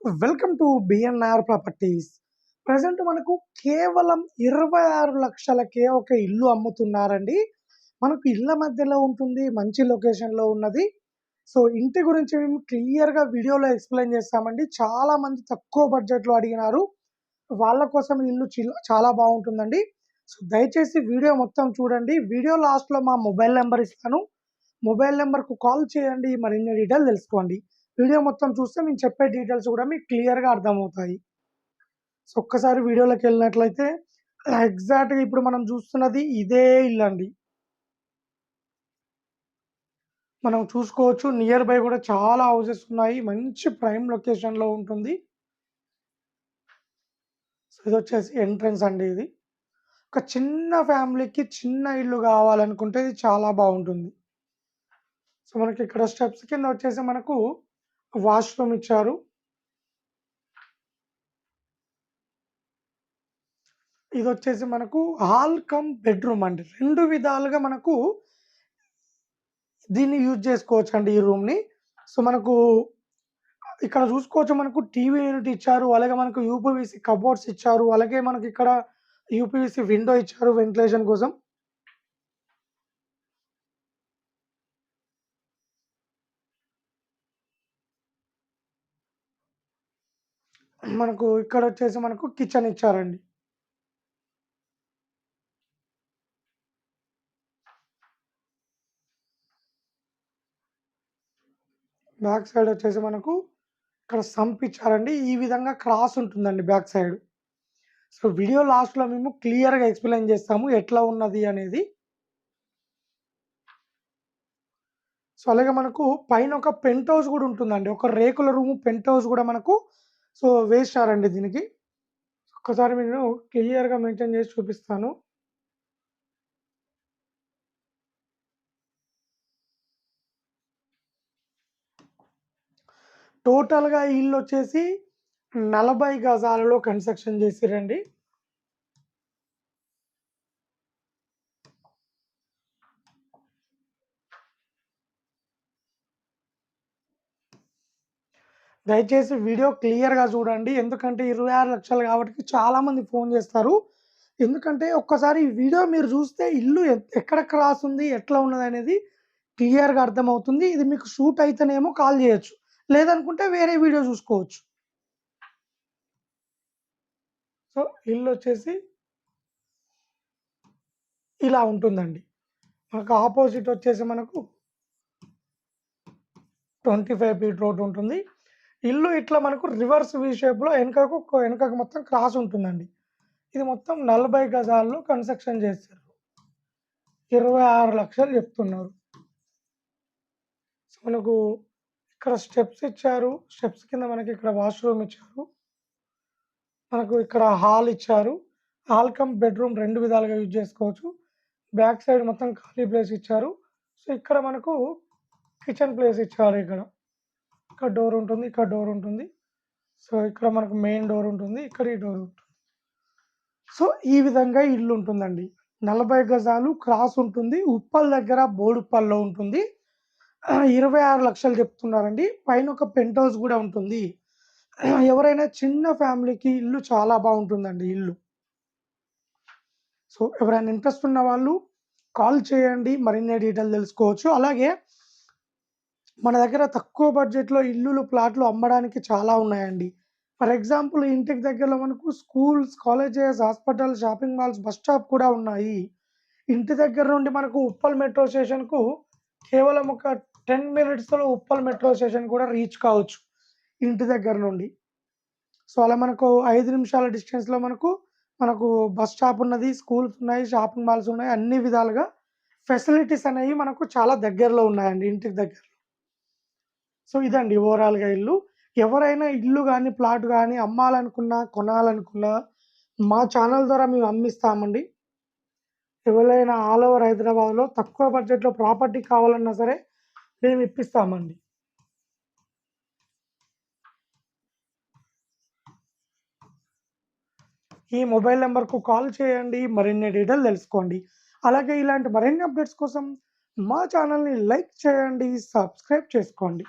Welcome to BNR properties. Present మనకు కేవలం ఇరవై ఆరు లక్షలకే ఒక ఇల్లు అమ్ముతున్నారండి. మనకు ఇళ్ళ మధ్యలో ఉంటుంది మంచి లొకేషన్లో ఉన్నది. సో ఇంటి గురించి మేము క్లియర్గా వీడియోలో ఎక్స్ప్లెయిన్ చేస్తామండి. చాలా మంది తక్కువ బడ్జెట్లో అడిగినారు. వాళ్ళ కోసం ఇల్లు చాలా బాగుంటుందండి. సో దయచేసి వీడియో మొత్తం చూడండి. వీడియో లాస్ట్లో మా మొబైల్ నెంబర్ ఇస్తాను. మొబైల్ నెంబర్కు కాల్ చేయండి. మరిన్ని డీటెయిల్ తెలుసుకోండి. వీడియో మొత్తం చూస్తే నేను చెప్పే డీటెయిల్స్ కూడా మీకు క్లియర్గా అర్థమవుతాయి. సో ఒక్కసారి వీడియోలోకి వెళ్ళినట్లయితే ఎగ్జాక్ట్గా ఇప్పుడు మనం చూస్తున్నది ఇదే ఇల్లు అండి. మనం చూసుకోవచ్చు నియర్ బై కూడా చాలా హౌసెస్ ఉన్నాయి. మంచి ప్రైమ్ లొకేషన్లో ఉంటుంది. సో ఇది వచ్చేసి ఎంట్రన్స్ అండి ఇది. ఒక చిన్న ఫ్యామిలీకి చిన్న ఇల్లు కావాలనుకుంటే ఇది చాలా బాగుంటుంది. సో మనకి ఇక్కడ స్టెప్స్ కింద వచ్చేసి మనకు వాష్రూమ్ ఇచ్చారు. ఇది వచ్చేసి మనకు హాల్ కమ్ బెడ్రూమ్ అండి. రెండు విధాలుగా మనకు దీన్ని యూజ్ చేసుకోవచ్చు అండి ఈ రూమ్ని. సో మనకు ఇక్కడ చూసుకోవచ్చు మనకు టీవీ యూనిట్ ఇచ్చారు అలాగే మనకు యూపీవీసీ కబోర్డ్స్ ఇచ్చారు అలాగే మనకి ఇక్కడ యూపీవీసీ విండో ఇచ్చారు వెంటిలేషన్ కోసం. మనకు ఇక్కడ వచ్చేసి మనకు కిచెన్ ఇచ్చారండి. బ్యాక్ సైడ్ వచ్చేసి మనకు ఇక్కడ సంప్ ఇచ్చారండి. ఈ విధంగా క్రాస్ ఉంటుందండి బ్యాక్ సైడ్. సో వీడియో లాస్ట్లో మేము క్లియర్గా ఎక్స్ప్లెయిన్ చేస్తాము ఎట్లా ఉన్నది అనేది. సో అలాగే మనకు పైన ఒక పెంట్ హౌస్ కూడా ఉంటుందండి. ఒక రేకుల రూమ్ పెంట్ హౌస్ కూడా మనకు సో వేసినారండి దీనికి. ఒక్కసారి నేను క్లియర్గా మెయింటైన్ చేసి చూపిస్తాను. టోటల్గా ఇల్లు వచ్చేసి నలభై గజాలలో కన్స్ట్రక్షన్ చేసిరండి. దయచేసి వీడియో క్లియర్గా చూడండి. ఎందుకంటే ఇరవై ఆరు లక్షలు కాబట్టి చాలామంది ఫోన్ చేస్తారు. ఎందుకంటే ఒక్కసారి ఈ వీడియో మీరు చూస్తే ఇల్లు ఎక్కడ క్రాస్ ఉంది ఎట్లా ఉన్నది అనేది క్లియర్గా అర్థమవుతుంది. ఇది మీకు షూట్ అయితేనేమో కాల్ చేయొచ్చు. లేదనుకుంటే వేరే వీడియో చూసుకోవచ్చు. సో ఇల్లు వచ్చేసి ఇలా ఉంటుందండి. మనకు ఆపోజిట్ వచ్చేసి మనకు ట్వంటీ ఫైవ్ ఫీట్ రోడ్ ఉంటుంది. ఇల్లు ఇట్లా మనకు రివర్స్ వి షేప్లో వెనకకు వెనకకు మొత్తం క్రాస్ ఉంటుందండి. ఇది మొత్తం నలభై గజాల్లో కన్స్ట్రక్షన్ చేశారు. ఇరవై ఆరు లక్షలు చెప్తున్నారు. సో మనకు ఇక్కడ స్టెప్స్ ఇచ్చారు. స్టెప్స్ కింద మనకి ఇక్కడ వాష్రూమ్ ఇచ్చారు. మనకు ఇక్కడ హాల్ ఇచ్చారు. హాల్ కమ్ బెడ్రూమ్ రెండు విధాలుగా యూజ్ చేసుకోవచ్చు. బ్యాక్ సైడ్ మొత్తం ఖాళీ ప్లేస్ ఇచ్చారు. సో ఇక్కడ మనకు కిచెన్ ప్లేస్ ఇచ్చారు ఇక్కడ. ఇక్కడ డోర్ ఉంటుంది ఇక్కడ డోర్ ఉంటుంది. సో ఇక్కడ మనకు మెయిన్ డోర్ ఉంటుంది ఇక్కడ ఈ డోర్ ఉంటుంది. సో ఈ విధంగా ఇల్లు ఉంటుందండి. నలభై గజాలు క్రాస్ ఉంటుంది ఉప్పల్ దగ్గర బోడుప్పల్లో ఉంటుంది. ఇరవై ఆరు లక్షలు చెప్తున్నారండి. పైన ఒక పెంట్ హౌస్ కూడా ఉంటుంది. ఎవరైనా చిన్న ఫ్యామిలీకి ఇల్లు చాలా బాగుంటుందండి ఇల్లు. సో ఎవరైనా ఇంట్రెస్ట్ ఉన్న వాళ్ళు కాల్ చేయండి. మరిన్ని డీటెయిల్ తెలుసుకోవచ్చు. అలాగే మన దగ్గర తక్కువ బడ్జెట్లో ఇల్లులు ప్లాట్లు అమ్మడానికి చాలా ఉన్నాయండి. ఫర్ ఎగ్జాంపుల్ ఇంటికి దగ్గరలో మనకు schools colleges hospital shopping malls bus stop కూడా ఉన్నాయి. ఇంటి దగ్గర నుండి మనకు ఉప్పల్ మెట్రో స్టేషన్కు కేవలం ఒక టెన్ మినిట్స్లో ఉప్పల్ మెట్రో స్టేషన్ కూడా రీచ్ కావచ్చు ఇంటి దగ్గర నుండి. సో అలా మనకు ఐదు నిమిషాల డిస్టెన్స్లో మనకు మనకు బస్ స్టాప్ ఉన్నది స్కూల్స్ ఉన్నాయి షాపింగ్ మాల్స్ ఉన్నాయి అన్ని విధాలుగా ఫెసిలిటీస్ అనేవి మనకు చాలా దగ్గరలో ఉన్నాయండి ఇంటికి దగ్గర. సో ఇదండి ఓవరాల్గా ఇల్లు. ఎవరైనా ఇల్లు కానీ ప్లాట్ కానీ అమ్మాలనుకున్నా కొనాలనుకున్నా మా ఛానల్ ద్వారా మేము అమ్మిస్తామండి. ఎవరైనా ఆల్ ఓవర్ హైదరాబాద్లో తక్కువ బడ్జెట్లో ప్రాపర్టీ కావాలన్నా సరే మేము ఇప్పిస్తామండి. ఈ మొబైల్ నెంబర్కు కాల్ చేయండి. మరిన్ని డీటెయిల్ తెలుసుకోండి. అలాగే ఇలాంటి మరిన్ని అప్డేట్స్ కోసం మా ఛానల్ని లైక్ చేయండి సబ్స్క్రైబ్ చేసుకోండి.